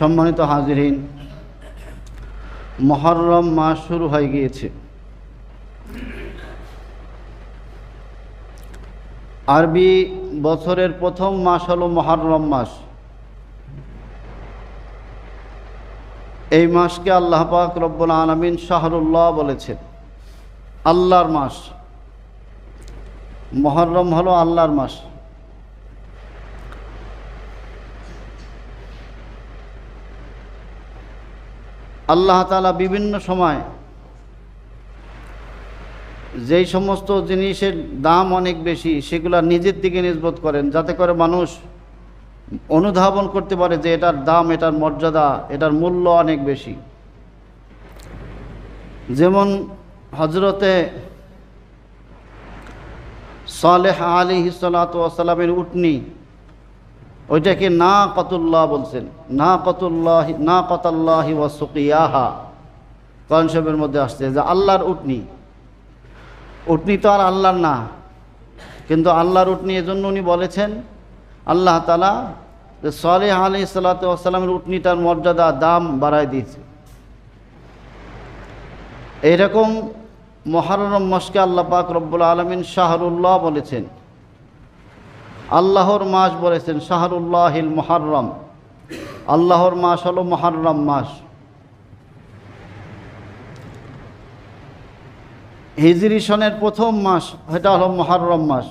সম্মানিত হাজিরিন, মহরম মাস শুরু হয়ে গিয়েছে। আরবি বছরের প্রথম মাস হলো মহরম মাস। এই মাসকে আল্লাহ পাক রব্বুল আলমিন শাহরুল্লাহ বলেছেন, আল্লাহর মাস। মহরম হলো আল্লাহর মাস। আল্লাহ তালা বিভিন্ন সময় যেই সমস্ত জিনিসের দাম অনেক বেশি, সেগুলা নিজের দিকে নিজবোধ করেন, যাতে করে মানুষ অনুধাবন করতে পারে যে এটার দাম, এটার মর্যাদা, এটার মূল্য অনেক বেশি। যেমন হজরতে সালেহ আলী হিসালাতামের উটনি ওইটাকে না কতুল্লাহ বলছেন। না কতুল্লাহ না কতাল্লাহি ওয়াসুকিয়াহা কনসবের মধ্যে আসছে যে আল্লাহর উটনি। উটনি তো আর আল্লাহর না। কিন্তু আল্লাহর উটনি এজন্য উনি বলেছেন, আল্লাহ তালা যে সালেহ আলী সাল্লাতামের উটনিটার মর্যাদা, দাম বাড়ায় দিয়েছে। এইরকম মহারম মস্কে আল্লাহ পাক রব্বুল আলমিন শাহরুল্লাহ বলেছেন। আল্লাহর মাস বলেছেন, শাহরুল্লাহিল মহারম আল্লাহর মাস হলো মহারম মাস। হিজরি সনের প্রথম মাস এটা হলো মহারম মাস।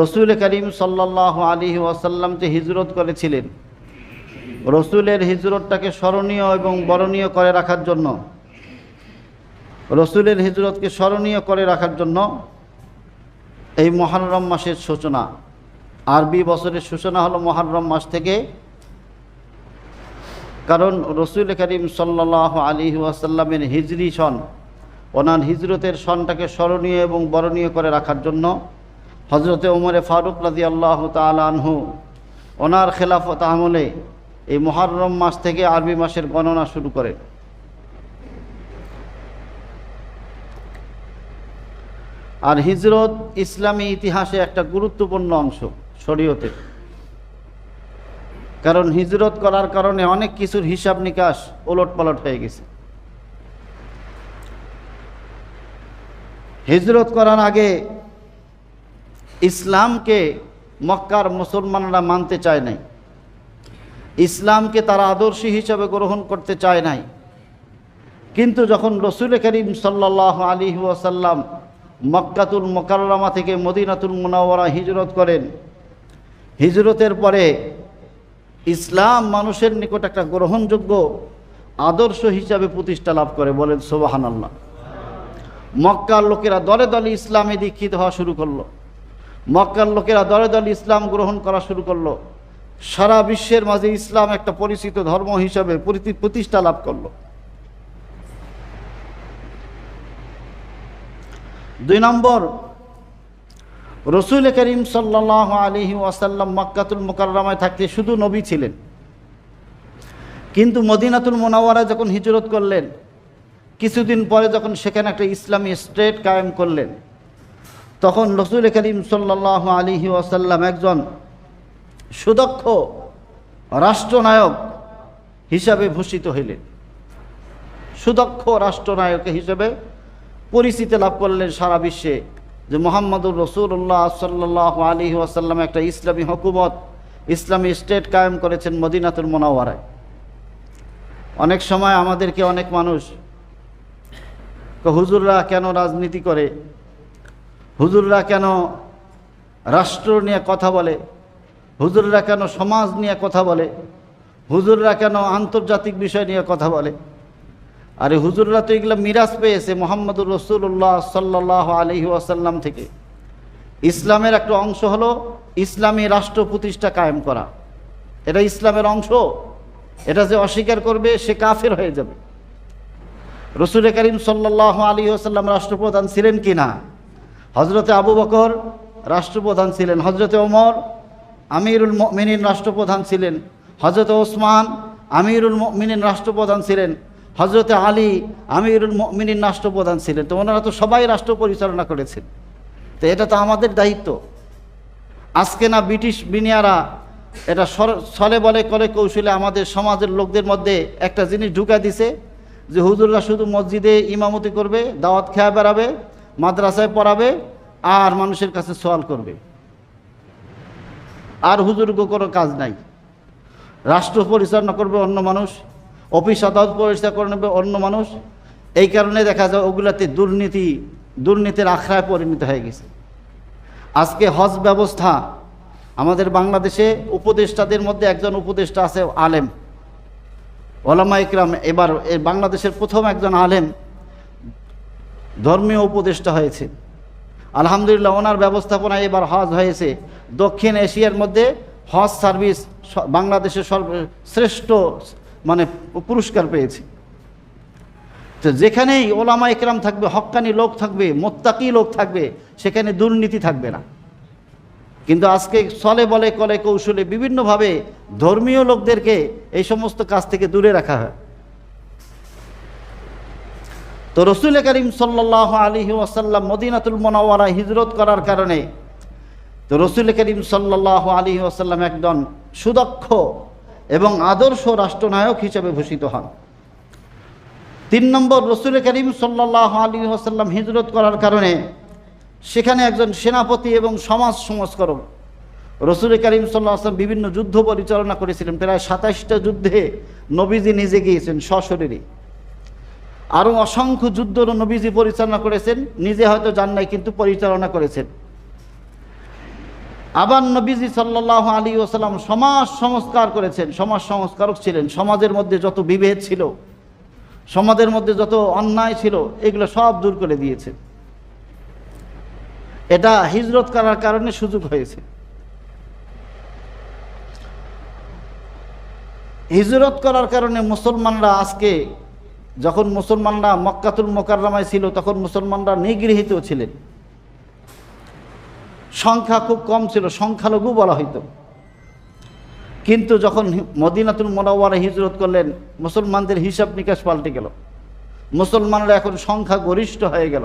রসুল করিম সাল্লাহ আলী ওয়াসাল্লাম যে হিজরত করেছিলেন, রসুলের হিজরতটাকে স্মরণীয় এবং বরণীয় করে রাখার জন্য, রসুলের হিজরতকে স্মরণীয় করে রাখার জন্য এই মহানরম মাসের সূচনা। আরবি বছরের সূচনা হলো মহানরম মাস থেকে। কারণ রসুল করিম সাল্লাহ আলী ওয়াসাল্লামের হিজরি সন, ওনার হিজরতের সনটাকে স্মরণীয় এবং বরণীয় করে রাখার জন্য হজরতে ওমরে ফারুক রাজি আল্লাহ তালহু ওনার খেলাফত আমলে এই মহারম মাস থেকে আরবি মাসের গণনা শুরু করে আর হিজরত ইসলামী ইতিহাসে একটা গুরুত্বপূর্ণ অংশ, শরীয়তের। কারণ হিজরত করার কারণে অনেক কিছুর হিসাব নিকাশ ওলট পালট হয়ে গেছে। হিজরত করার আগে ইসলামকে মক্কার মুসলমানরা মানতে চায় নাই। ইসলামকে তারা আদর্শী হিসাবে গ্রহণ করতে চায় নাই। কিন্তু যখন রসুল করিম সাল্লাহ আলী ওয়াসাল্লাম মক্কাতুল মোকাররমা থেকে মদিনাতুল মুনাওয়ারা হিজরত করেন। হিজরতের পরে ইসলাম মানুষের নিকট একটা গ্রহণযোগ্য আদর্শ হিসাবে প্রতিষ্ঠা লাভ করে বলেন সোবাহান আল্লাহ মক্কার লোকেরা দলে দলে ইসলামে দীক্ষিত হওয়া শুরু করল। মক্কার লোকেরা দলে দলে ইসলাম গ্রহণ করা শুরু করল। সারা বিশ্বের মাঝে ইসলাম একটা পরিচিত ধর্ম হিসাবে প্রতিষ্ঠা লাভ করল। দুই নম্বর, রসুল করিম সাল্লাহ আলহি ওয়াসাল্লাম মক্কাতুল মোকাররামায় থাকতে শুধু নবী ছিলেন। কিন্তু মদিনাতুল মোনাওয়ারায় যখন হিজরত করলেন, কিছুদিন পরে যখন সেখানে একটা ইসলামী স্টেট কায়েম করলেন, তখন রসুল করিম সাল্লাহ আলহি ওয়াসাল্লাম একজন সুদক্ষ রাষ্ট্রনায়ক হিসাবে ভূষিত হইলেন। সুদক্ষ রাষ্ট্রনায়ক হিসেবে পরিচিতি লাভ করলেন সারা বিশ্বে যে মোহাম্মদুর রসুল্লাহ সাল্লাহ আলী ওয়াসাল্লাম একটা ইসলামী হকুমত, ইসলামী স্টেট কায়েম করেছেন মদিনাতুল মোনাওয়ারায়। অনেক সময় আমাদেরকে অনেক মানুষ হুজুররা কেন রাজনীতি করে? হুজুররা কেন রাষ্ট্র নিয়ে কথা বলে? হুজুররা কেন সমাজ নিয়ে কথা বলে? হুজুররা কেন আন্তর্জাতিক বিষয় নিয়ে কথা বলে? আরে হুজুররা তো এগুলো মিরাজ পেয়েছে মোহাম্মদুর রসুল্লাহ সাল্লাহ আলহি আসাল্লাম থেকে। ইসলামের একটা অংশ হলো ইসলামী রাষ্ট্র প্রতিষ্ঠা কায়েম করা। এটা ইসলামের অংশ। এটা যে অস্বীকার করবে, সে কাফের হয়ে যাবে। রসুল করিম সাল্লাহ আলী আসাল্লাম রাষ্ট্রপ্রধান ছিলেন কি না? হজরতে আবু বকর রাষ্ট্রপ্রধান ছিলেন হজরতে ওমর আমিরুল মিনিন রাষ্ট্রপ্রধান ছিলেন হজরত ওসমান আমিরুল মিনিন রাষ্ট্রপ্রধান ছিলেন হজরতে আলী আমিরুল মিনিন রাষ্ট্রপ্রধান ছিলেন, তো ওনারা তো সবাই রাষ্ট্র পরিচালনা করেছেন। তো এটা তো আমাদের দায়িত্ব। আজকে না ব্রিটিশ বিনিয়ারা এটা ছলে বলে কলে কৌশলে আমাদের সমাজের লোকদের মধ্যে একটা জিনিস ঢুকা দিছে যে হুজুররা শুধু মসজিদে ইমামতি করবে, দাওয়াত খেয়া বেড়াবে, মাদ্রাসায় পড়াবে আর মানুষের কাছে সওয়াল করবে। আর হুজুরগো কোনো কাজ নাই। রাষ্ট্র পরিচালনা করবে অন্য মানুষ। অফিস আদালত পরিচালনা করে নেবে অন্য মানুষ। এই কারণে দেখা যায় ওগুলাতে দুর্নীতি, দুর্নীতির আখড়ায় পরিণত হয়ে গেছে। আজকে হজ ব্যবস্থা, আমাদের বাংলাদেশে উপদেষ্টাদের মধ্যে একজন উপদেষ্টা আছে, আলেম। ওলামা ইকরাম, এবার বাংলাদেশের প্রথম একজন আলেম ধর্মীয় উপদেষ্টা হয়েছে। আলহামদুলিল্লাহ, ওনার ব্যবস্থাপনায় এবার হজ হয়েছে। দক্ষিণ এশিয়ার মধ্যে হজ সার্ভিস বাংলাদেশের সর্বশ্রেষ্ঠ মানে পুরস্কার পেয়েছে। তো যেখানেই ওলামা একরাম থাকবে, হক্কানি লোক থাকবে, মোত্তাকি লোক থাকবে, সেখানে দুর্নীতি থাকবে না। কিন্তু আজকে চলে বলে, কলে কৌশলে বিভিন্নভাবে ধর্মীয় লোকদেরকে এই সমস্ত কাজ থেকে দূরে রাখা হয়। তো রসুল করিম সাল্লাহ আলী ওয়াসাল্লাম মদিনাতুল মোনাওয়ারা হিজরত করার কারণে তো রসুল করিম সাল্লাহ আলী ওয়াসাল্লাম একজন সুদক্ষ এবং আদর্শ রাষ্ট্রনায়ক হিসেবে ভূষিত হন। তিন নম্বর রসুল করিম সাল্লাহ আলী ওয়াসাল্লাম হিজরত করার কারণে সেখানে একজন সেনাপতি এবং সমাজ সংস্করক রসুল করিম সাল্লাহ আসলাম বিভিন্ন যুদ্ধ পরিচালনা করেছিলেন। প্রায় সাতাশটা যুদ্ধে নবীজি নিজে গিয়েছেন সশরীরে। আরও অসংখ্য যুদ্ধ নবীজি পরিচালনা করেছেন, নিজে হয়তো যান নাই, কিন্তু পরিচালনা করেছেন। আবার নবীজি সাল্লাহ আলী ওসাল্লাম সমাজ সংস্কার করেছেন, সমাজ সংস্কারক ছিলেন। সমাজের মধ্যে যত বিভেদ ছিল, সমাজের মধ্যে যত অন্যায় ছিল, এগুলো সব দূর করে দিয়েছে। এটা হিজরত করার কারণে সুযোগ হয়েছে। হিজরত করার কারণে মুসলমানরা আজকে, যখন মুসলমানরা মক্কাতুল মোকাররামায় ছিল, তখন মুসলমানরা নিগৃহীত ছিলেন। সংখ্যা খুব কম ছিল, সংখ্যালঘু বলা হইতো। কিন্তু যখন মদিনাতুল মোনাওয়ারা হিজরত করলেন, মুসলমানদের হিসাব নিকাশ পাল্টে গেল। মুসলমানরা এখন সংখ্যা গরিষ্ঠ হয়ে গেল।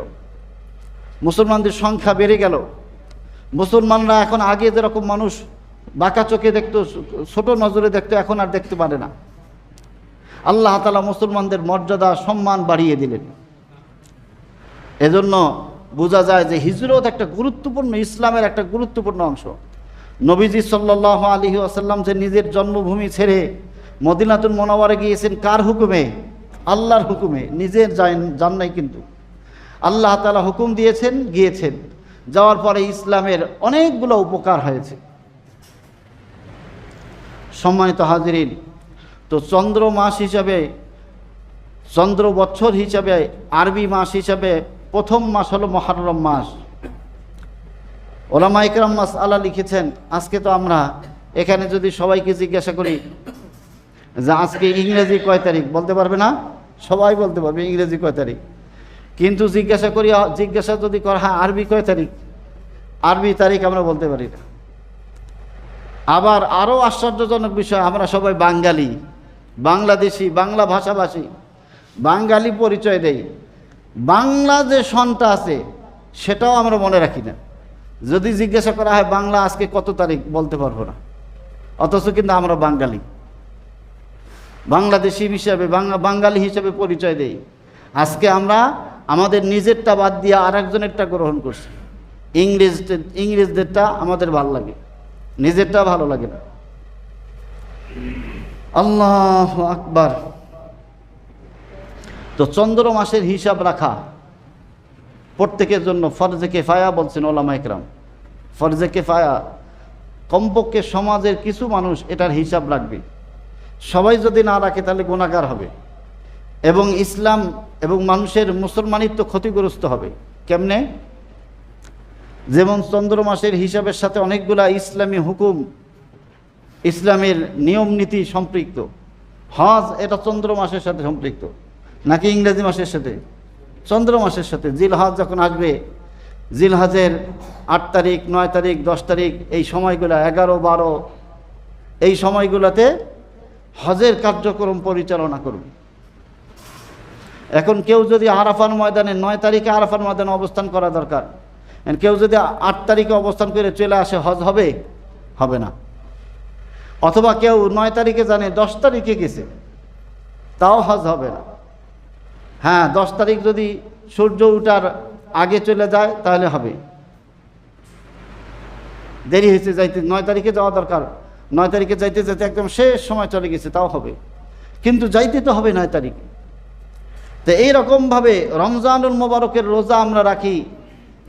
মুসলমানদের সংখ্যা বেড়ে গেল। মুসলমানরা এখন আগে যেরকম মানুষ বাঁকা চোখে দেখতো, ছোট নজরে দেখতো, এখন আর দেখতে পারে না। আল্লাহ তালা মুসলমানদের মর্যাদা, সম্মান বাড়িয়ে দিলেন। এজন্য বোঝা যায় যে হিজরত একটা গুরুত্বপূর্ণ, ইসলামের একটা গুরুত্বপূর্ণ অংশ। নবীজি সাল্লাহ আলী আসাল্লাম যে নিজের জন্মভূমি ছেড়ে মদিনাতুল মনোয়ারে গিয়েছেন কার হুকুমে? আল্লাহর হুকুমে। নিজের যান নাই কিন্তু। আল্লাহ তালা হুকুম দিয়েছেন, গিয়েছেন। যাওয়ার পরে ইসলামের অনেকগুলো উপকার হয়েছে। সম্মানিত হাজিরিন, তো চন্দ্র মাস হিসাবে, চন্দ্র বছর হিসাবে, আরবি মাস হিসাবে প্রথম মাস হলো মহারম মাস। ওলামা ইকরাম মাস আল্লাহ লিখেছেন, আজকে তো আমরা এখানে যদি সবাইকে জিজ্ঞাসা করি যে আজকে ইংরেজি কয় তারিখ, বলতে পারবে না? সবাই বলতে পারবে ইংরেজি কয় তারিখ। কিন্তু জিজ্ঞাসা করি, জিজ্ঞাসা যদি করা হয় আরবি কয় তারিখ? আরবি তারিখ আমরা বলতে পারি না। আবার আরও আশ্চর্যজনক বিষয়, আমরা সবাই বাঙালি, বাংলাদেশি, বাংলা ভাষাভাষী, বাঙালি পরিচয় দেই। বাংলা যে সনটা আছে, সেটাও আমরা মনে রাখি না। যদি জিজ্ঞাসা করা হয়, বাংলা আজকে কত তারিখ? বলতে পারব না। অথচ কিন্তু আমরা বাঙালি। বাংলাদেশি হিসাবে, বাংলা, বাঙালি হিসাবে পরিচয় দেই। আজকে আমরা আমাদের নিজেরটা বাদ দিয়ে আর একজনেরটা গ্রহণ করছি। ইংরেজ ইংরেজদেরটা আমাদের ভালো লাগে। নিজেরটা ভালো লাগে না। আল্লাহ আকবার। তো চন্দ্র মাসের হিসাব রাখা প্রত্যেকের জন্য ফরজে কেফায়া বলছেন ওলামা ইকরাম। ফরজে কেফায়া, কমপক্ষে সমাজের কিছু মানুষ এটার হিসাব রাখবে। সবাই যদি না রাখে তাহলে গুণাগার হবে। এবং ইসলাম এবং মানুষের মুসলমানিত্ব ক্ষতিগ্রস্ত হবে। কেমনে? যেমন চন্দ্র মাসের হিসাবের সাথে অনেকগুলা ইসলামী হুকুম, ইসলামের নিয়ম নীতি সম্পৃক্ত। হজ, এটা চন্দ্র মাসের সাথে সম্পৃক্ত। নাকি ইংরেজি মাসের সাথে? চন্দ্র মাসের সাথে। জিলহাজ যখন আসবে, জিলহাজের আট তারিখ, নয় তারিখ, দশ তারিখ, এই সময়গুলো, এগারো, বারো, এই সময়গুলোতে হজের কার্যক্রম পরিচালনা করবে। এখন কেউ যদি আরাফার ময়দানে নয় তারিখে আরাফার ময়দানে অবস্থান করা দরকার কেউ যদি আট তারিখে অবস্থান করে চলে আসে, হজ হবে? হবে না। অথবা কেউ নয় তারিখে জানে, দশ তারিখে গেছে, তাও হজ হবে না। হ্যাঁ দশ তারিখ যদি সূর্য উঠার আগে চলে যায়, তাহলে হবে। দেরি হয়েছে যাইতে, নয় তারিখে যাওয়া দরকার। নয় তারিখে যাইতে যাইতে একদম শেষ সময় চলে গেছে, তাও হবে। কিন্তু যাইতে তো হবে নয় তারিখে। তো এইরকমভাবে রমজানুল মোবারকের রোজা আমরা রাখি,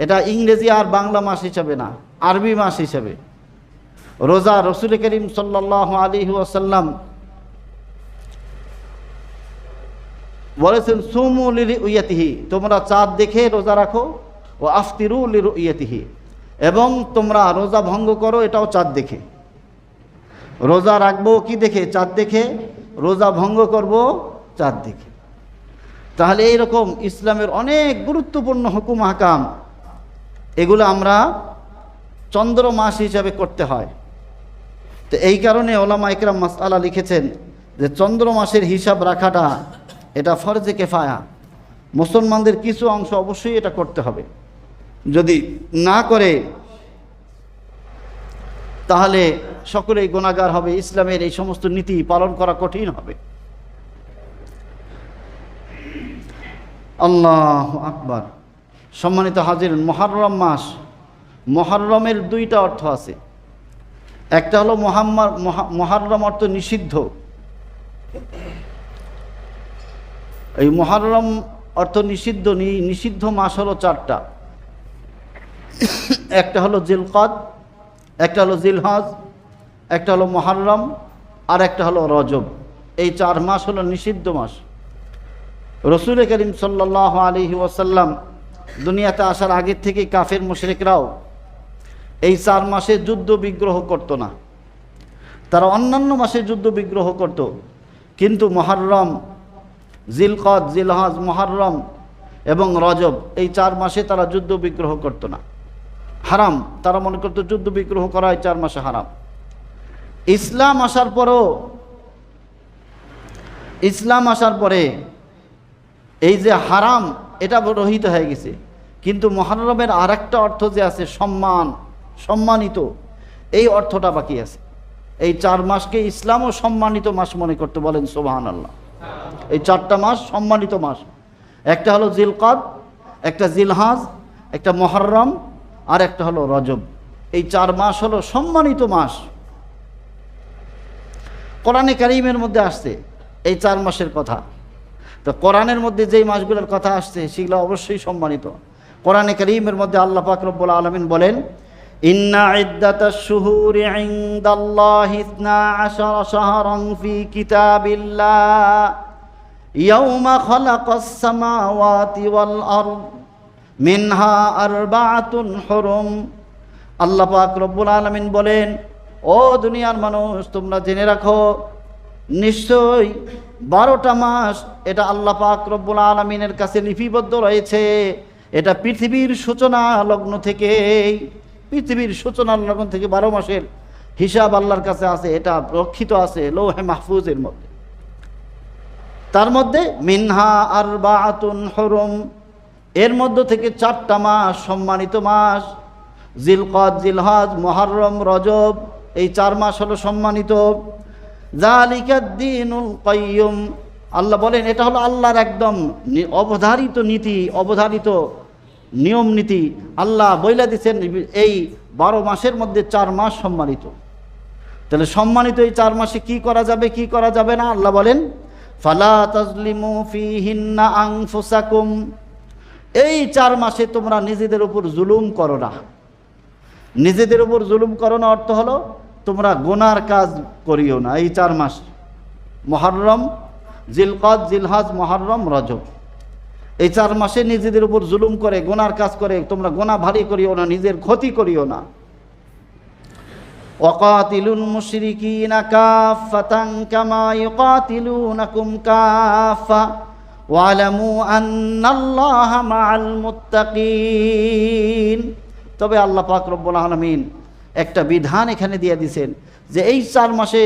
এটা ইংরেজি আর বাংলা মাস হিসাবে না, আরবি মাস হিসাবে। রোজা রসুল করিম সাল্লাহ আলী ওয়াসাল্লাম বলেছেন, সুমু লিরি উইয়াতিহি তোমরা চাঁদ দেখে রোজা রাখো, ও আফতিরু লিরু উইয়াতিহি এবং তোমরা রোজা ভঙ্গ করো, এটাও চাঁদ দেখে। রোজা রাখব কি দেখে? চাঁদ দেখে, রোজা ভঙ্গ করব, চাঁদ দেখে। তাহলে এইরকম ইসলামের অনেক গুরুত্বপূর্ণ হুকুম হাকাম এগুলো আমরা চন্দ্র মাস হিসাবে করতে হয়। তো এই কারণে ওলামা ইকরাম মাসালা লিখেছেন যে, চন্দ্র মাসের হিসাব রাখাটা এটা ফরজে কেফায়া। মুসলমানদের কিছু অংশ অবশ্যই এটা করতে হবে। যদি না করে, তাহলে সকলেই গুণাগার হবে। ইসলামের এই সমস্ত নীতি পালন করা কঠিন হবে। আল্লাহ আকবার। সম্মানিত হাজির মহারম মাস। মহারমের দুইটা অর্থ আছে। একটা হলো মোহাম্মদ মহারম অর্থ নিষিদ্ধ। এই মহারম অর্থ নিষিদ্ধ নিষিদ্ধ মাস হলো চারটা। একটা হলো জিলকদ, একটা হলো জিলহজ, একটা হলো মহারম, আর একটা হলো রজব। এই চার মাস হলো নিষিদ্ধ মাস। রসুল করিম সাল্লাহ আলহি ওয়াসাল্লাম দুনিয়াতে আসার আগের থেকেই কাফের মুশরিকরাও এই চার মাসে যুদ্ধ বিগ্রহ করত না। তারা অন্যান্য মাসে যুদ্ধ বিগ্রহ করত, কিন্তু মহারম জিলকদ, জিলহাজ মহারম এবং রজব, এই চার মাসে তারা যুদ্ধ বিগ্রহ করতো না। হারাম, তারা মনে করতো যুদ্ধ বিগ্রহ করা এই চার মাসে হারাম। ইসলাম আসার পরও, ইসলাম আসার পরে এই যে হারাম, এটা রহিত হয়ে গেছে। কিন্তু মহারমের আর একটা অর্থ যে আছে সম্মান, সম্মানিত, এই অর্থটা বাকি আছে। এই চার মাসকে ইসলামও সম্মানিত মাস মনে করতে বলেন সোবাহান আল্লাহ এই চারটা মাস সম্মানিত মাস। একটা হলো জিলকদ, একটা জিলহাজ, একটা মহরম, আর একটা হলো রজব। এই চার মাস হলো সম্মানিত মাস। কোরআনে কারিমের মধ্যে আসছে এই চার মাসের কথা। তো কোরআনের মধ্যে যেই মাসগুলোর কথা আসছে, সেগুলো অবশ্যই সম্মানিত। কোরআনে করিমের মধ্যে আল্লাহ পাক আলমিন বলেন ইন্না ইদ্দাতাশ শুহুরি ইনদাল্লাহি ইসনা আশারা শাহরান ফি কিতাবিল্লাহ। ইয়াউমা খালাকাস সামাওয়াতি ওয়াল আরদ, মিনহা আরবাআতুন হুরুম। আল্লাহ পাক রব্বুল আলমিন বলেন, ও দুনিয়ার মানুষ, তোমরা জেনে রাখো, নিশ্চয়ই বারোটা মাস এটা আল্লাহ পাক রব্বুল আলমিনের কাছে লিপিবদ্ধ রয়েছে। এটা পৃথিবীর সূচনা লগ্ন থেকে পৃথিবীর সূচনা লগ্ন থেকে বারো মাসের হিসাব আল্লাহর কাছে আছে, এটা রক্ষিত আছে লৌহে মাহফুজের মধ্যে। তার মধ্যে মিনহা আর বাতুন হরম, এর মধ্য থেকে চারটা মাস সম্মানিত মাস, জিলকদ, জিলহাজ মহারম রজব, এই চার মাস হলো সম্মানিত। জালিকাদ্দিনুল কয়্যুম আল্লাহ বলেন, এটা হলো আল্লাহর একদম অবধারিত নীতি, অবধারিত নিয়ম নীতি আল্লাহ বইলা দিচ্ছেন এই বারো মাসের মধ্যে চার মাস সম্মানিত। তাহলে সম্মানিত এই চার মাসে কি করা যাবে, কি করা যাবে না? আল্লাহ বলেন, ফালা তাজলিমু ফিহিন্না আনফুসাকুম। এই চার মাসে তোমরা নিজেদের উপর জুলুম করো না। নিজেদের উপর জুলুম করো না অর্থ হলো, তোমরা গোনার কাজ করিও না। এই চার মাস, মহরম, জিলকদ, জিলহাজ, মহরম, রজব। এই চার মাসে নিজেদের উপর জুলুম করে, গোনার কাজ করে, তোমরা গোনা ভারী করিও না, নিজের ক্ষতি করিও না। ওয়াকাতিলুল মুশরিকিনা কাফাতান কামা ইউকাতিলুনাকুম কাফা। ওয়ালামু আন্নাল্লাহা মাআল মুত্তাকিন। তবে আল্লাহ পাক রব্বুল আলামিন একটা বিধান এখানে দিয়ে দিয়েছেন যে এই চার মাসে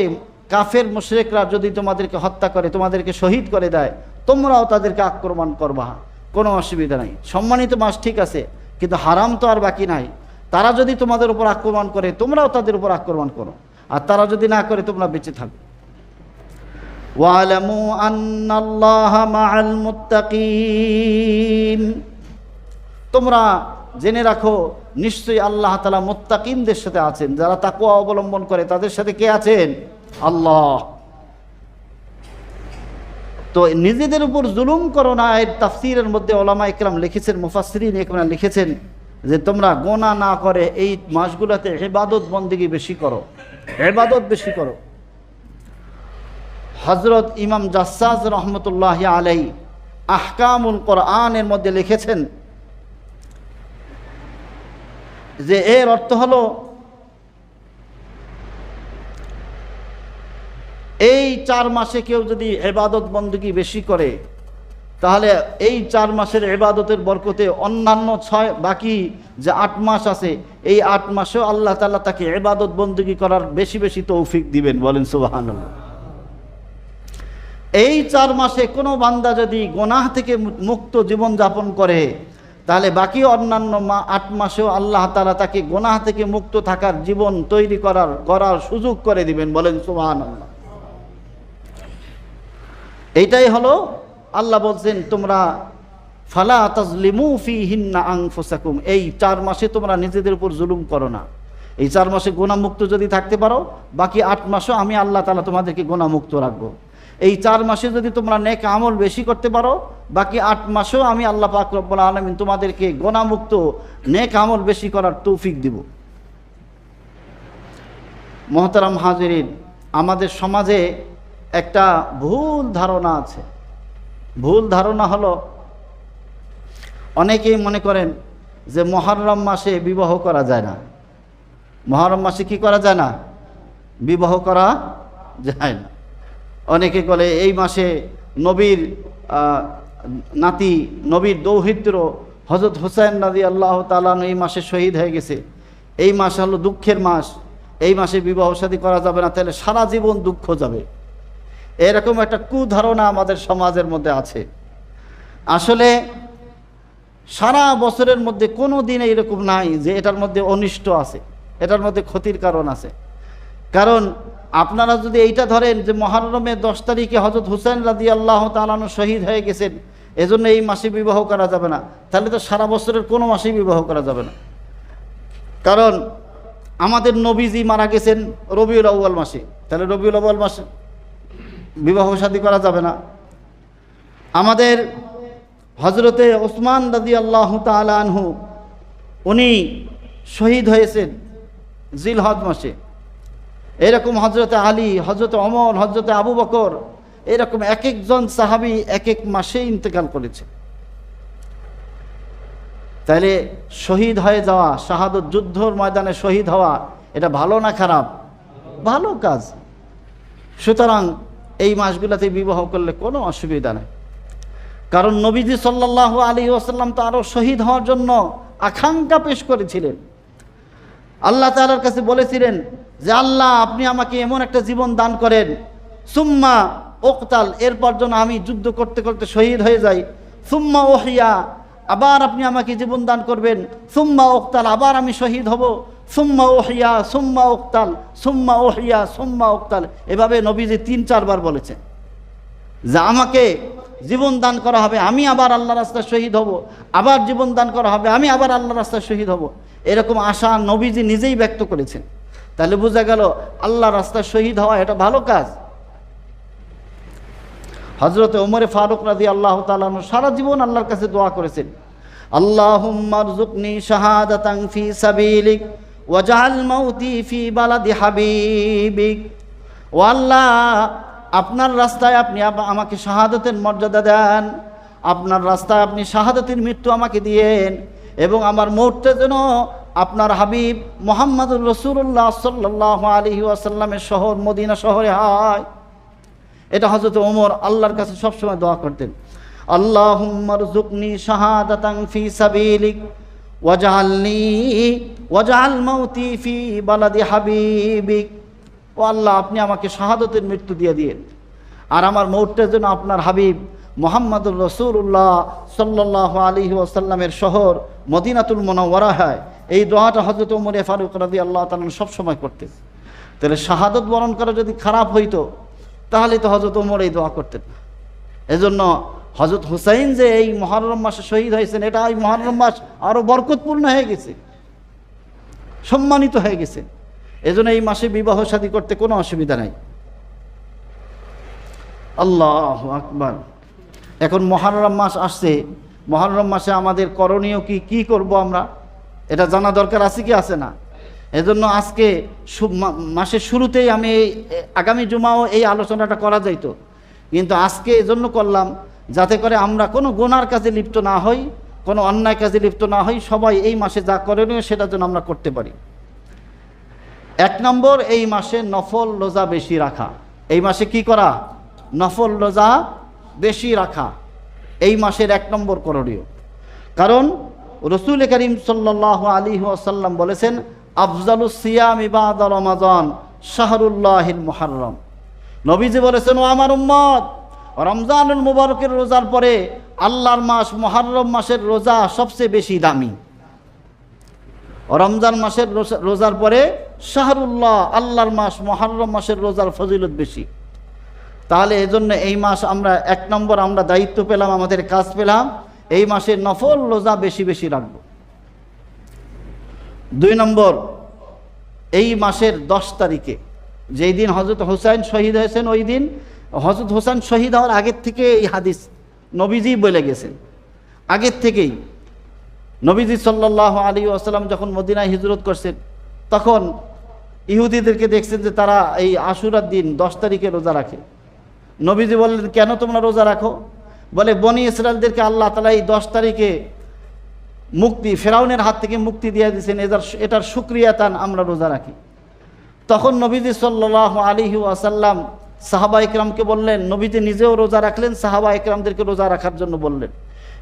কাফের মুশরিকরা যদি তোমাদেরকে হত্যা করে, তোমাদেরকে শহীদ করে দেয়, তোমরাও তাদেরকে আক্রমণ করবা। কোনো অসুবিধা নাই। সম্মানিত মাস ঠিক আছে, কিন্তু হারাম তো আর বাকি নাই। তারা যদি তোমাদের উপর আক্রমণ করে, তোমরাও তাদের উপর আক্রমণ করো। আর তারা যদি না করে, তোমরা বেঁচে থাকো। তোমরা জেনে রাখো, নিশ্চয়ই আল্লাহ তালা মোত্তাকিমদের সাথে আছেন। যারা তাকুয়া অবলম্বন করে, তাদের সাথে কে আছেন? আল্লাহ। তো নিজেদের উপর জুলুম করো না। এর তাফসিরের মধ্যে ওলামা ইকরাম লিখেছেন মুফাসরিন ইকরাম লিখেছেন যে তোমরা গোনা না করে এই মাসগুলোতে হেবাদত বন্দিগি বেশি করো। হেবাদত বেশি করো। হজরত ইমাম জাসাজ রহমতুল্লাহ আলাই আহকামুল কোরআনের মধ্যে লিখেছেন যে এর অর্থ হলো এই চার মাসে কেউ যদি এবাদত বন্দুকি বেশি করে, তাহলে এই চার মাসের এবাদতের বরকতে অন্যান্য ছয়, বাকি যে আট মাস আছে, এই আট মাসেও আল্লাহ তাল্লাহ তাকে এবাদত বন্দুকি করার বেশি বেশি তৌফিক দিবেন। বলেন সুবাহান এই চার মাসে কোনো বান্দা যদি গোনাহ থেকে মুক্ত জীবন যাপন করে, তাহলে বাকি অন্যান্য মা, আট মাসেও আল্লাহ তালা তাকে গোনাহ থেকে মুক্ত থাকার জীবন তৈরি করার করার সুযোগ করে দিবেন। বলেন সুবাহান আল্লাহ এইটাই হলো আল্লাহ বলছেন, তোমরা ফালা তাজলিমু ফি হিন্না আং ফোসাকুম এই চার মাসে তোমরা নিজেদের উপর জুলুম করো না। এই চার মাসে গোনামুক্ত যদি থাকতে পারো, বাকি আট মাসও আমি আল্লাহ তালা তোমাদেরকে গোনামুক্ত রাখব। এই চার মাসে যদি তোমরা নেক আমল বেশি করতে পারো, বাকি আট মাসেও আমি আল্লাহ পাক রব্বুল আলমিন তোমাদেরকে গোনামুক্ত নেক আমল বেশি করার তৌফিক দিব। মহতারাম হাজিরিন, আমাদের সমাজে একটা ভুল ধারণা আছে। ভুল ধারণা হলো, অনেকেই মনে করেন যে মহরম মাসে বিবাহ করা যায় না। মহরম মাসে কি করা যায় না? বিবাহ করা যায় না। অনেকে বলে এই মাসে নবীর নাতি, নবীর দৌহিত্র হজরত হুসাইন নাদি আল্লাহ তালান এই মাসে শহীদ হয়ে গেছে। এই মাস হলো দুঃখের মাস। এই মাসে বিবাহ শাদী করা যাবে না, তাহলে সারা জীবন দুঃখ যাবে। এরকম একটা কুধারণা আমাদের সমাজের মধ্যে আছে। আসলে সারা বছরের মধ্যে কোনো দিন এইরকম নাই যে এটার মধ্যে অনিষ্ট আছে, এটার মধ্যে ক্ষতির কারণ আছে। কারণ আপনারা যদি এইটা ধরেন যে মহারমের দশ তারিখে হজরত হুসেন রাজি আল্লাহ তালানো শহীদ হয়ে গেছেন, এজন্য এই মাসে বিবাহ করা যাবে না। তাহলে তো সারা বছরের কোনো মাসেই বিবাহ করা যাবে না। কারণ আমাদের নবীজি মারা গেছেন রবিউল আউ্য়াল মাসে। তাহলে রবিউল আউ্য়াল মাসে বিবাহ শাদী করা যাবে না। আমাদের হজরতে ওসমান দাদি আল্লাহ তালহু উনি শহীদ হয়েছেন জিলহজ মাসে। এরকম হজরতে আলী হজরতে অমর হজরতে আবু বকর, এরকম এক একজন সাহাবি এক এক মাসে ইন্তেকাল করেছে। তাহলে শহীদ হয়ে যাওয়া, শাহাদত যুদ্ধর ময়দানে শহীদ হওয়া, এটা ভালো না খারাপ? ভালো কাজ। সুতরাং এই মাসগুলোতে বিবাহ করলে কোনো অসুবিধা নেই। কারণ নবীজি সাল্লাহ আলী ওসাল্লাম তো আরও শহীদ হওয়ার জন্য আকাঙ্ক্ষা পেশ করেছিলেন। আল্লাহ তালার কাছে বলেছিলেন যে, আল্লাহ, আপনি আমাকে এমন একটা জীবন দান করেন, সুম্মা ওকতাল এরপর যেন আমি যুদ্ধ করতে করতে শহীদ হয়ে যাই। সুম্মা ওহিয়া আবার আপনি আমাকে জীবন দান করবেন, সুম্মা ওকতাল আবার আমি শহীদ হব। সুম্মা ওহিয়া সুম্মা ওকতাল সুম্মা ওহিয়া সুম্মা ওকতাল এভাবে নবীজি তিন, চারবার বলেছেন যে আমাকে জীবন দান করা হবে, আমি আবার আল্লাহ রাস্তায় শহীদ হব, আবার জীবন দান করা হবে, আমি আবার আল্লাহ রাস্তায় শহীদ হব। এরকম আশা নবীজি নিজেই ব্যক্ত করেছেন। তাহলে বোঝা গেল আল্লাহ রাস্তায় শহীদ হওয়া এটা ভালো কাজ। হজরত ওমরে ফারুক রাজি আল্লাহ তালন সারা জীবন আল্লাহর কাছে দোয়া করেছেন আল্লাহ শাহাদাতাং ফি সাবিলিক। ওয়াজাল মাউতি ফি বালাদি হাবিবিক। ও আল্লাহ, আপনার রাস্তায় আপনি আমাকে শাহাদতের মর্যাদা দেন। আপনার রাস্তায় আপনি শাহাদতের মৃত্যু আমাকে দিয়েন। এবং আমার মৌটটা যেন আপনার হাবিব মোহাম্মদুর রসুল্লাহ সাল্লাহ আলহি আসাল্লামের শহর, মদিনা শহরে হয়। এটা হজরত ওমর আল্লাহর কাছে সবসময় দোয়া করতেন। আল্লাহ জুকনি শাহাদাতাং ফি সাবিলিক। ওয়াজালনি ওয়াজাল মাউতি ফি বালাদি হাবিবিক। ও আল্লাহ, আপনি আমাকে শাহাদতের মৃত্যু দিয়ে দিয়েন। আর আমার মৌটটা যেন আপনার হাবিব মোহাম্মদুর রসুল্লাহ সাল্লাহ আলী ওসাল্লামের শহর মদিনাতুল মোনাওয়ারা হয়। এই দোয়াটা হজরত উমরে ফারুক রাদি আল্লাহ তালন সবসময় করতেন। তাহলে শাহাদত বরণ করা যদি খারাপ হইতো, তাহলে তো হজরত ওমর এই দোয়া করতেন এজন্য হজরত হুসাইন যে এই মহরম মাসে শহীদ হয়েছেন, এটা এই মহরম মাস আরও বরকতপূর্ণ হয়ে গেছে, সম্মানিত হয়ে গেছে। এজন্য এই মাসে বিবাহ শাদী করতে কোনো অসুবিধা নাই। আল্লাহ আকবার। এখন মহারম মাস আসছে, মহারম মাসে আমাদের করণীয় কি কি করব আমরা? এটা জানা দরকার আছে কি আছে না? এজন্য আজকে মাসের শুরুতেই আমি আগামী জুমাও এই আলোচনাটা করা যাইতো। কিন্তু আজকে এজন্য করলাম যাতে করে আমরা কোনো গোনার কাজে লিপ্ত না হই, কোনো অন্যায় কাজে লিপ্ত না হই, সবাই এই মাসে যা করণীয় সেটা যেন আমরা করতে পারি। এক নম্বর, এই মাসে নফল রোজা বেশি রাখা। এই মাসে কি করা? নফল রোজা বেশি রাখা। এই মাসের এক নম্বর করণীয়। কারণ রসুল করিম সাল্লাহ আলী আসাল্লাম বলেছেন আফজালু সিয়াম ইবাদ রমাজান শাহরুল্লাহিল মুহাররম। নবীজি বলেছেন, ও আমার উম্মত রমজানুল মুবারকের রোজার পরে আল্লাহর মাস মহারম মাসের রোজা সবচেয়ে বেশি দামি। রমজান মাসের রোজার পরে শাহরুল্লাহ আল্লাহর মাস মহারম মাসের রোজার ফজিলত বেশি। তাহলে এজন্য এই মাস আমরা, এক নম্বর আমরা দায়িত্ব পেলাম, আমাদের কাজ পেলাম, এই মাসে নফল রোজা বেশি বেশি রাখব। দুই নম্বর, এই মাসের দশ তারিখে, যেই দিন হজরত হোসেন শহীদ হয়েছেন, ওই দিন হজরত হোসেন শহীদ হওয়ার আগের থেকে এই হাদিস নবীজি বলে গেছেন। আগের থেকেই নবীজি সাল্লাহ আলী আসাল্লাম যখন মদিনায় হিজরত করছেন, তখন ইহুদিদেরকে দেখছেন যে তারা এই আশুরার দিন দশ তারিখে রোজা রাখে। নবীজি বললেন, কেন তোমরা রোজা রাখো? বলে, বনি ইসরায়েলদেরকে আল্লাহ তালা এই দশ তারিখে মুক্তি, ফেরাউনের হাত থেকে মুক্তি দিয়ে দিয়েছেন। এটার এটার সুক্রিয়া তান আমরা রোজা রাখি। তখন নবীজি সাল্লাহ আলিহু আসাল্লাম সাহাবা ইকরামকে বললেন, নবীজি নিজেও রোজা রাখলেন, সাহাবা ইকরামদেরকে রোজা রাখার জন্য বললেন।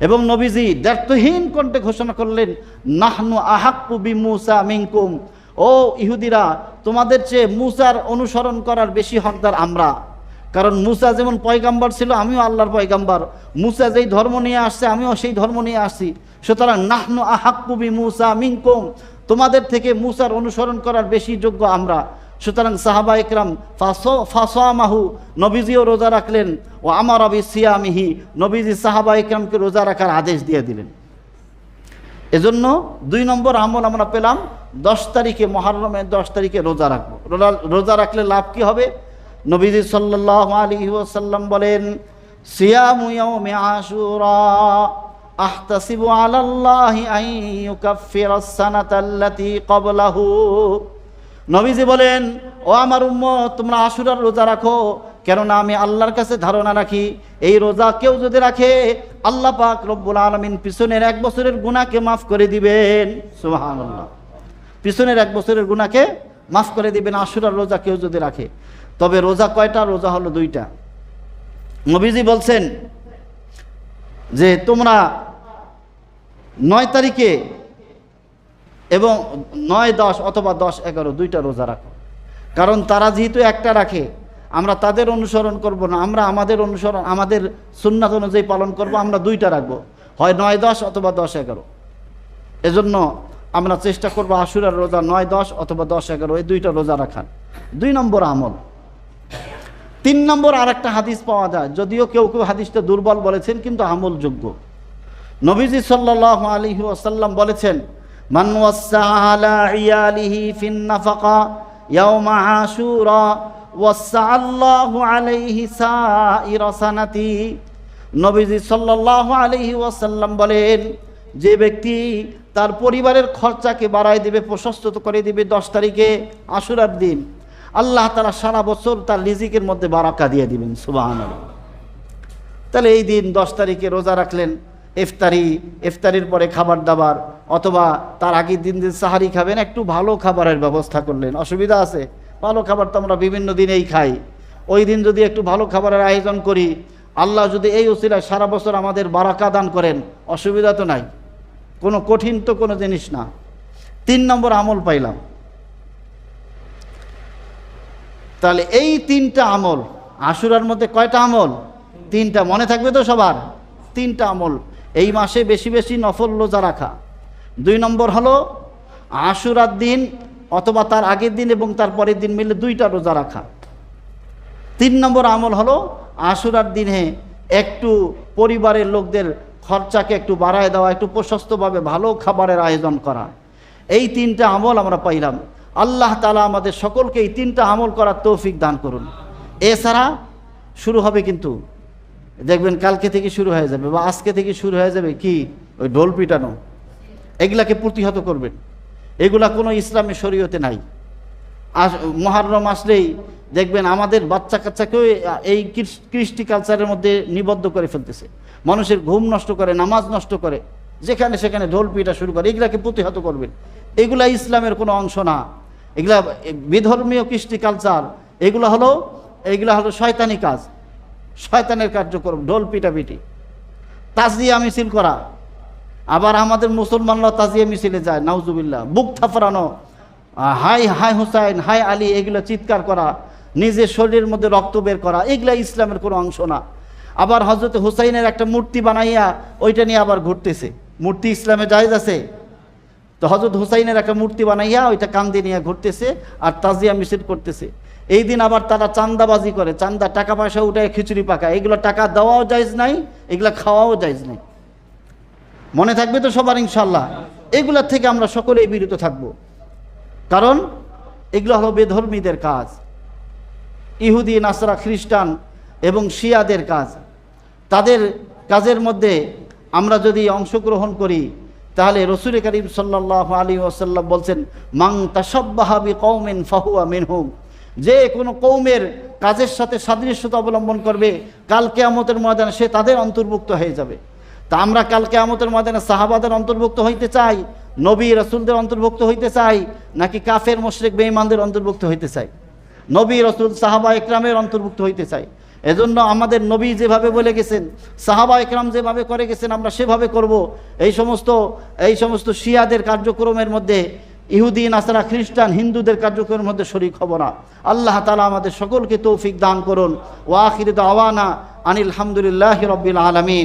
এবং নবীজি দ্ব্যর্থহীন কণ্ঠে ঘোষণা করলেন, নাহনু আহাক্কু বি মুসা মিনকুম। ও ইহুদিরা, তোমাদের চেয়ে মুসার অনুসরণ করার বেশি হকদার আমরা। কারণ মুসা যেমন পয়গাম্বার ছিল, আমিও আল্লাহর পয়গাম্বার। মুসা যেই ধর্ম নিয়ে আসছে, আমিও সেই ধর্ম নিয়ে আসছি। সুতরাং, নাহনু আহাক্কুবি মুসা মিনকুম। তোমাদের থেকে মুসার অনুসরণ করার বেশি যোগ্য আমরা। সুতরাং সাহাবা ইকরাম ফাসোয়ামাহু, নবীজিও রোজা রাখলেন, ও আমার অবি সিয়ামিহি নবীজি সাহাবা ইকরামকে রোজা রাখার আদেশ দিয়ে দিলেন। এজন্য দুই নম্বর আমল আমরা পেলাম, দশ তারিখে মহারমের দশ তারিখে রোজা রাখব। রোজা- রোজা রাখলে লাভ কি হবে? নবীজি সাল্লাহ আলী ওসাল্লাম বলেন, সিয়ামু ইয়াউমি আশুরা নবীজি বলেন, ও আমার উম্মত, তোমরা আশুরার রোজা রাখো। কেননা আমি আল্লাহর কাছে ধারণা রাখি, এই রোজা কেউ যদি রাখে, আল্লাহ পাক রব্বুল আলমিন পিছনের এক বছরের গুণাকে মাফ করে দিবেন। সুবহানাল্লাহ। পিছনের এক বছরের গুণাকে মাফ করে দিবেন, আশুরার রোজা কেউ যদি রাখে। তবে রোজা কয়টা? রোজা হলো দুইটা। নবীজি বলছেন যে, তোমরা নয় তারিখে এবং নয় দশ অথবা দশ এগারো দুইটা রোজা রাখো। কারণ তারা যেহেতু একটা রাখে, আমরা তাদের অনুসরণ করব না, আমরা আমাদের অনুসরণ, আমাদের সুন্নাত অনুযায়ী পালন করব, আমরা দুইটা রাখব। হয় নয় দশ অথবা দশ এগারো। এজন্য আমরা চেষ্টা করব আশুরার রোজা নয় দশ অথবা দশ এগারো, এই দুইটা রোজা রাখার। দুই নম্বর আমল। তিন নম্বর আর একটা হাদিস পাওয়া যায়। যদিও কেউ কেউ হাদিসটা দুর্বল বলেছেন, কিন্তু আমলযোগ্য। নবীজি সাল্লাহ আলহি ওসাল্লাম বলেছেন মান ওয়াসা আলা ইয়ালিহি ফিন নাফাকা ইয়াউমা আশুরা ওয়াসা আল্লাহু আলাইহি সাইরা সানাতি। নবীজি সাল্লাল্লাহু আলাইহি ওয়াসাল্লাম বলেন, যে ব্যক্তি তার পরিবারের খরচাকে বাড়ায় দিবে প্রশস্ত করে দিবে দশ তারিখে আশুরার দিন, আল্লাহ তারা সারা বছর তার রিজিকের মধ্যে বারাকা দিয়ে দিবেন সুবাহান তাহলে এই দিন দশ তারিখে রোজা রাখলেন ইফতারি, ইফতারির পরে খাবার দাবার, অথবা তার আগের দিন দিন সাহারি খাবেন, একটু ভালো খাবারের ব্যবস্থা করলেন। অসুবিধা আছে? ভালো খাবার তো আমরা বিভিন্ন দিনেই খাই। ওই দিন যদি একটু ভালো খাবারের আয়োজন করি, আল্লাহ যদি এই উসিলায় সারা বছর আমাদের বারাকা দান করেন, অসুবিধা তো নাই। কোনো কঠিন তো কোনো জিনিস না। তিন নম্বর আমল পাইলাম। তাহলে এই তিনটা আমল, আশুরার মধ্যে কয়টা আমল? তিনটা। মনে থাকবে তো সবার? তিনটা আমল এই মাসে বেশি বেশি নফল রোজা রাখা। দুই নম্বর হলো, আশুরার দিন অথবা তার আগের দিন এবং তার পরের দিন মিলে দুইটা রোজা রাখা। তিন নম্বর আমল হলো, আশুরার দিনে একটু পরিবারের লোকদের খরচাকে একটু বাড়ায় দেওয়া, একটু প্রশস্তভাবে ভালো খাবারের আয়োজন করা। এই তিনটা আমল আমরা পাইলাম। আল্লাহ তালা আমাদের সকলকে এই তিনটা আমল করার তৌফিক দান করুন। এছাড়া শুরু হবে কিন্তু দেখবেন কালকে থেকে শুরু হয়ে যাবে বা আজকে থেকে শুরু হয়ে যাবে কি? ওই ঢোল পিটানো। এগুলাকে প্রতিহত করবেন এগুলা কোনো ইসলামী শরীয়তে নাই। আস মহারম আসলেই দেখবেন আমাদের বাচ্চা কাচ্চাকেও এই কৃষ্টি কালচারের মধ্যে নিবদ্ধ করে ফেলতেছে। মানুষের ঘুম নষ্ট করে, নামাজ নষ্ট করে, যেখানে সেখানে ঢোল পিটা শুরু করে, এগুলাকে প্রতিহত করবেন এগুলা ইসলামের কোনো অংশ না। এগুলা বিধর্মীয় কৃষ্টি কালচার। এগুলো হলো, এগুলা হলো শয়তানি কাজ। শয়তানের কার্যক্রম, ঢোল পিটাপিটি। তাজিয়া মিছিল করা। আবার আমাদের মুসলমানরা তাজিয়া মিছিলে যায়, নাউজুবিল্লাহ। বুক থাফরানো হাই হাই হুসাইন, হাই আলী, এগুলো চিৎকার করা। নিজের শরীরের মধ্যে রক্ত বের করা। এগুলা ইসলামের কোনো অংশ না। আবার হজরত হুসাইনের একটা মূর্তি বানাইয়া ওইটা নিয়ে আবার ঘুরতেছে। মূর্তি ইসলামে জায়েজ আছে। তো হজরত হুসাইনের একটা মূর্তি বানাইয়া ওইটা কান্দে নিয়ে ঘুরতেছে আর তাজিয়া মিছিল করতেছে। এই দিন আবার তারা চান্দাবাজি করে, চান্দা টাকা পয়সা উঠায় খিচুড়ি পাকা এগুলো টাকা দেওয়াও জায়জ নাই, এগুলো খাওয়াও জায়জ নাই। মনে থাকবে তো সবার ইনশাল্লাহ এগুলোর থেকে আমরা সকলেই বিরত থাকব। কারণ এগুলো হলো বেধর্মীদের কাজ। ইহুদি, নাসরা, খ্রিস্টান এবং শিয়াদের কাজ। তাদের কাজের মধ্যে আমরা যদি অংশগ্রহণ করি, তাহলে রসুল করিম সাল্লাহ আলী ওসাল্লাম বলছেন মাং তাসব্বাহাবি কৌমেন ফাহুয়া মিনহুম। যে কোনো কৌমের কাজের সাথে সাদৃশ্যতা অবলম্বন করবে, কাল কেয়ামতের ময়দানে সে তাদের অন্তর্ভুক্ত হয়ে যাবে। তা আমরা কাল কেয়ামতের ময়দানে সাহাবাদের অন্তর্ভুক্ত হইতে চাই, নবী রসুলদের অন্তর্ভুক্ত হইতে চাই, নাকি কাফের, মোশরেক, বেঈমানদের অন্তর্ভুক্ত হইতে চাই? নবী, রসুল, সাহাবা একরামের অন্তর্ভুক্ত হইতে চাই। এজন্য আমাদের নবী যেভাবে বলে গেছেন, সাহাবা একরাম যেভাবে করে গেছেন, আমরা সেভাবে করব। এই সমস্ত এই সমস্ত শিয়াদের কার্যক্রমের মধ্যে ইহুদি, নাসারা, খ্রিস্টান, হিন্দুদের কার্যক্রমের মধ্যে শরিক হব না। আল্লাহ তালা আমাদের সকলকে তৌফিক দান করুন। ওয়াখির আওয়ানা আনিল হামদুলিল্লাহ রব্বিল আলমিন।